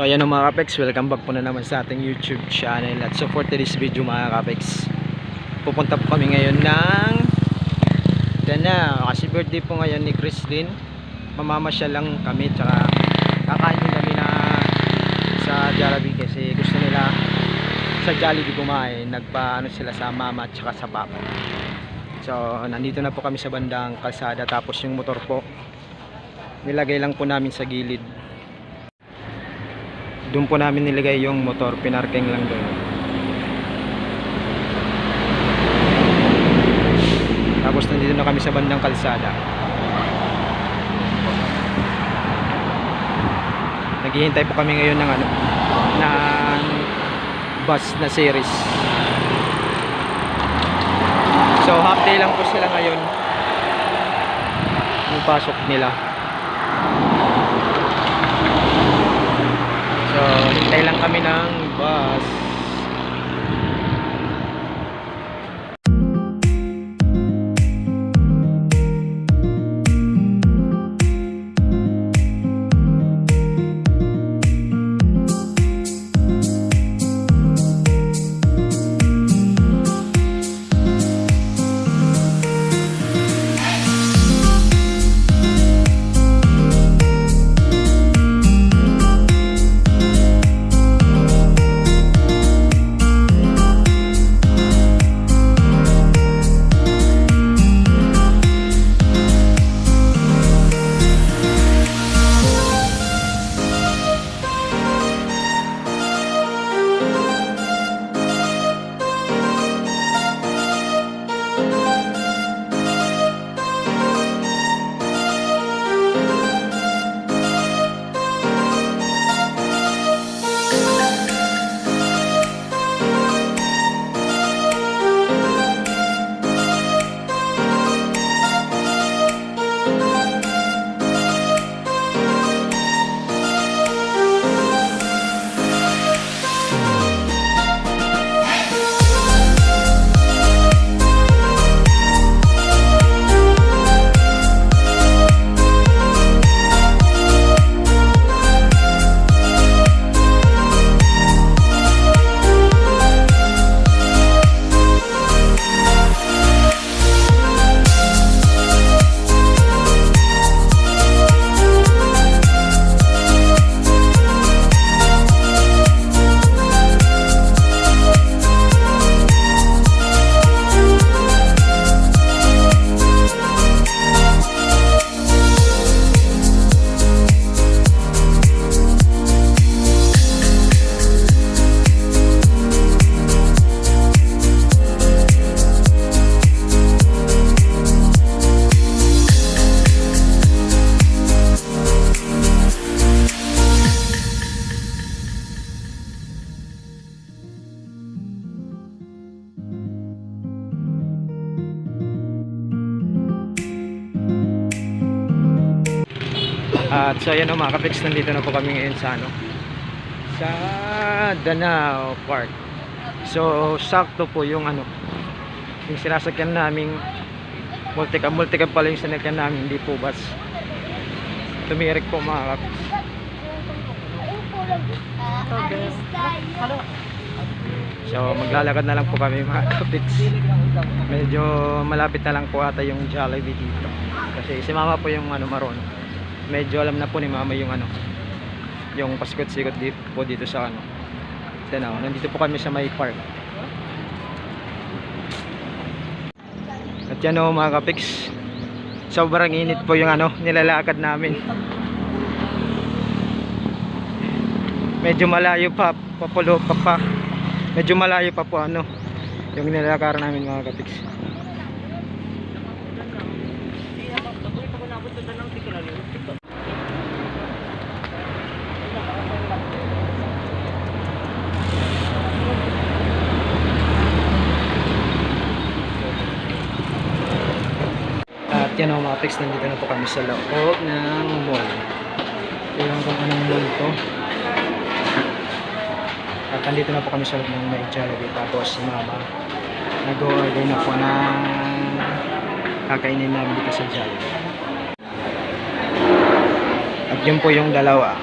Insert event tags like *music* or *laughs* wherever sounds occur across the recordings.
So ayan mga kapex, welcome back po na naman sa ating YouTube channel. At so for today's video mga kapex Pupunta po kami ngayon ng Danao Kasi birthday po ngayon ni Christine. Mamamasya lang kami Tsaka kakain kami na Sa Jollibee kasi gusto nila Sa Jollibee kumain. Nagpa ano sila sa mama at tsaka sa papa. So nandito na po kami sa bandang kalsada. Tapos yung motor po Nilagay lang po namin sa gilid doon po namin nilagay yung motor, pinarking lang doon. Tapos nandito na kami sa bandang kalsada. Naghihintay po kami ngayon ng ano, ng bus na series. So half day lang po sila ngayon. Yung pasok nila. So, hintay lang kami ng bus. At so ayan o mga kapex, nandito na po kami ngayon sa ano sa Danao Park. So sakto po yung ano yung sinasakyan naming multicam multicam pala yung sinasakyan namin hindi po bus. Tumirik po mga kapex. So maglalakad na lang po kami mga kapex. Medyo malapit na lang po ata yung Jollibee dito. Kasi si mama po yung ano maroon medyo alam na po ni mama yung ano yung pasikot-sikot po dito sa ano. Tanaw, nandito po kami sa may park. At yan o mga kapiks sobrang init po yung ano nilalakad namin. Medyo malayo pa papulo pa pa. Medyo malayo pa po ano yung nilalakar namin mga kapiks yan o mga pics, nandito na po kami sa loob ng mall. Yung kung anong mall to. At nandito na po kami sa loob ng may Jollibee. Tapos si mama, nag-order na po ng kakainin namin dito sa Jollibee. At yun po yung dalawa.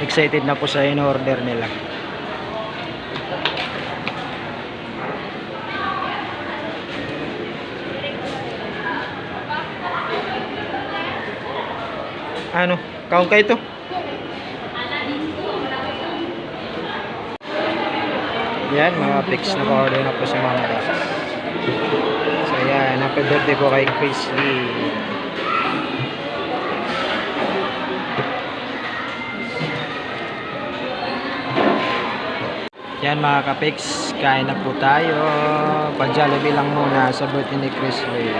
excited na po sa in-order nila. Ano? Kaon kayo to? Yan, mga pics na pa-order na po sa mga beses. So yan, happy birthday po kay Chris Lee. Yan mga kapiks, kain na po tayo. Pa-Jollibee lang muna sa birthday ni Chris Lee.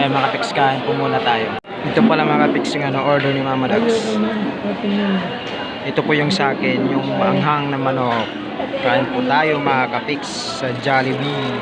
Kaya mga kapiks, kain po muna tayo. Ito pala mga kapiks yung ano, order ni Mama Dax. Ito po yung sa akin, yung anghang na manok. Kain po tayo mga kapiks sa Jollibee.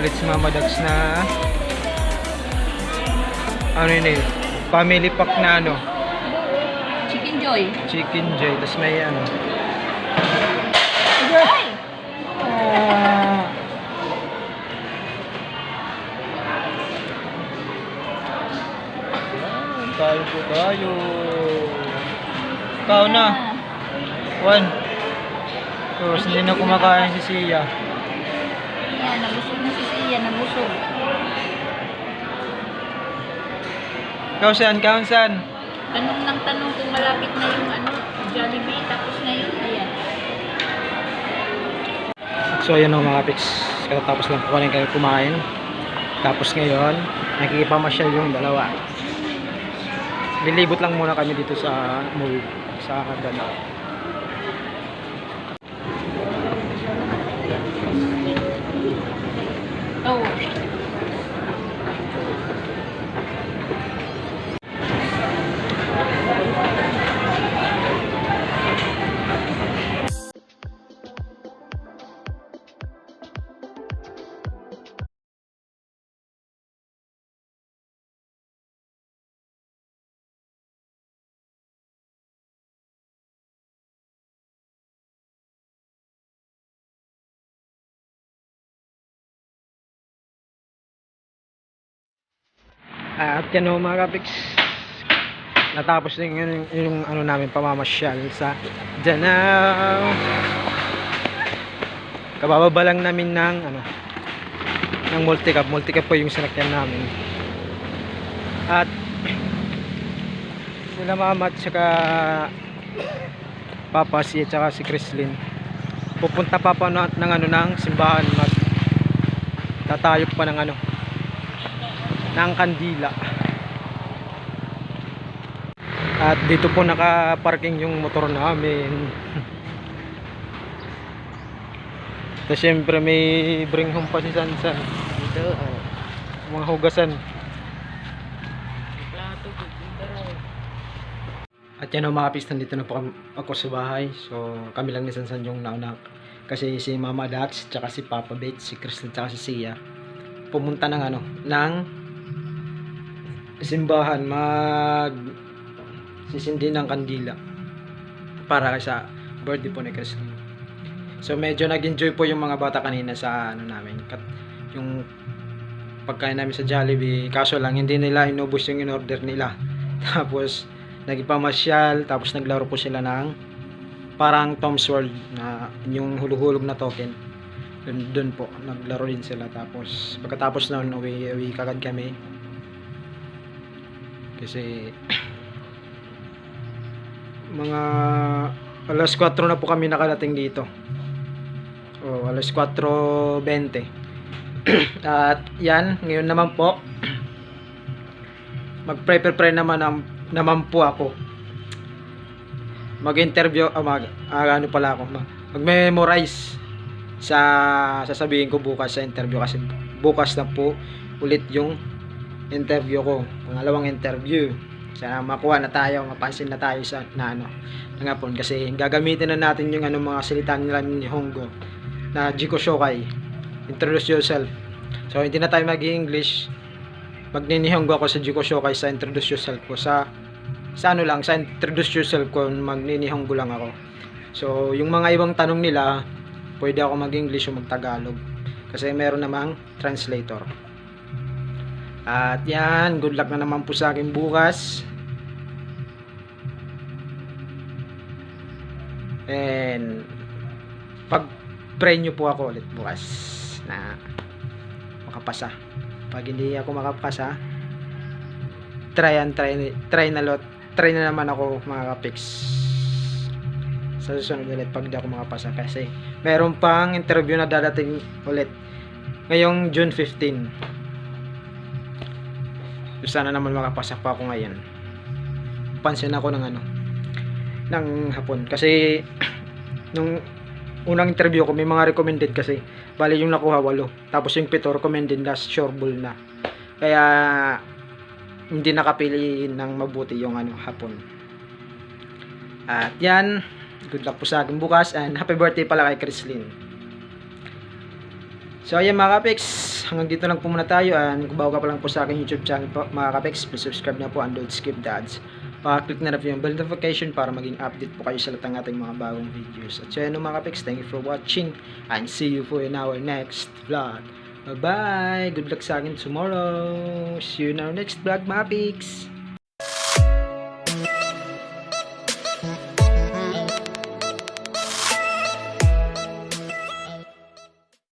Ulit si Mama Dax na ano yun eh, family pack na ano, Chicken Joy. chicken joy, tapos may ano, Ay! Ah. Yan, Tayo po tayo. Ikaw na. One. Tapos hindi na kumakain si Sia. Yan, nabusog na si Sia, nabusog. Ikaw saan? Ikaw saan? Tanong ng tanong kung malapit na yung ano, Jollibee, tapos na yun, ayan. So ayan o mga pics. Katatapos lang po kami kayo kumain. Tapos ngayon, nakikipamasyal yung dalawa. Lilibot lang muna kami dito sa mall. Sa Danao. Oh. At yan o mga kapiks. Natapos na yung, yung, yung ano namin pamamasyal sa Danao. Kabababa lang namin ng ano ng multicab. Multicab po yung sinakyan namin. At sila mama at saka Papa si at saka si Chrislyn pupunta pa pa na, ng ano ng simbahan mag tatayog pa ng ano ng kandila. At dito po naka-parking yung motor namin. *laughs* Tapos syempre may bring home pa si Sansan. Dito oh. mga hugasan. At yan ang mga pistan dito na po ako sa bahay. So kami lang ni Sansan yung nauna. Kasi si Mama Dax tsaka si Papa Bates si Kristen tsaka si Sia. Pumunta ng ano ng simbahan mag sisindi ng kandila para sa birthday po ni Kristen. So medyo nag-enjoy po yung mga bata kanina sa ano namin, kat, yung pagkain namin sa Jollibee. Kaso lang hindi nila inubos yung in-order nila. *laughs* Tapos nagpamasyal, tapos naglaro po sila ng parang Tom's World na yung huluhulog na token. Dun po, naglaro din sila. Tapos pagkatapos noon, uwi, uwi kagad kami. Kasi *clears throat* mga alas 4 na po kami nakarating dito. Oh, alas 4.20. *clears throat* At yan, ngayon naman po, *clears throat* mag-prepare naman, am- naman po ako. Mag-interview, ah, mag, ah, ano pala ako, mag- mag-memorize sa sasabihin ko bukas sa interview kasi bukas na po ulit yung interview ko. Pangalawang interview. Sana makuha na tayo, mapansin na tayo sa na ano, ng hapon kasi gagamitin na natin yung ano mga salita nila ni Hongo na Jiko Shokai. Introduce yourself. So hindi na tayo mag-English. Magninihongo ako sa Jiko Shokai sa introduce yourself ko sa sa ano lang, sa introduce yourself ko magninihongo lang ako. So yung mga ibang tanong nila, pwede ako mag-English o mag-Tagalog kasi meron namang translator. At yan, good luck na naman po sa akin bukas. And pag pray nyo po ako ulit bukas na makapasa. Pag hindi ako makapasa, try and try, try na lot, try na naman ako mga kapiks sa susunod ulit pag di ako makapasa kasi meron pang interview na dadating ulit ngayong June 15 So, sana naman makapasa pa ako ngayon. Pansin ako ng ano ng hapon. Kasi *clears throat* nung unang interview ko may mga recommended kasi. Bali yung nakuha walo. Tapos yung pito recommended na sure ball na. Kaya hindi nakapili ng mabuti yung ano hapon. At yan good luck po sa akin bukas and happy birthday pala kay Chrislyn So ayan mga kapex, hanggang dito lang po muna tayo and kung bago ka pa lang po sa aking YouTube channel po, mga kapex, please subscribe na po and don't skip the ads. Pakiclick na rin po yung bell notification para maging update po kayo sa lahat ng ating mga bagong videos. At so yun mga kapex, thank you for watching and see you po in our next vlog. Bye bye! Good luck sa akin tomorrow! See you in our next vlog mga kapex!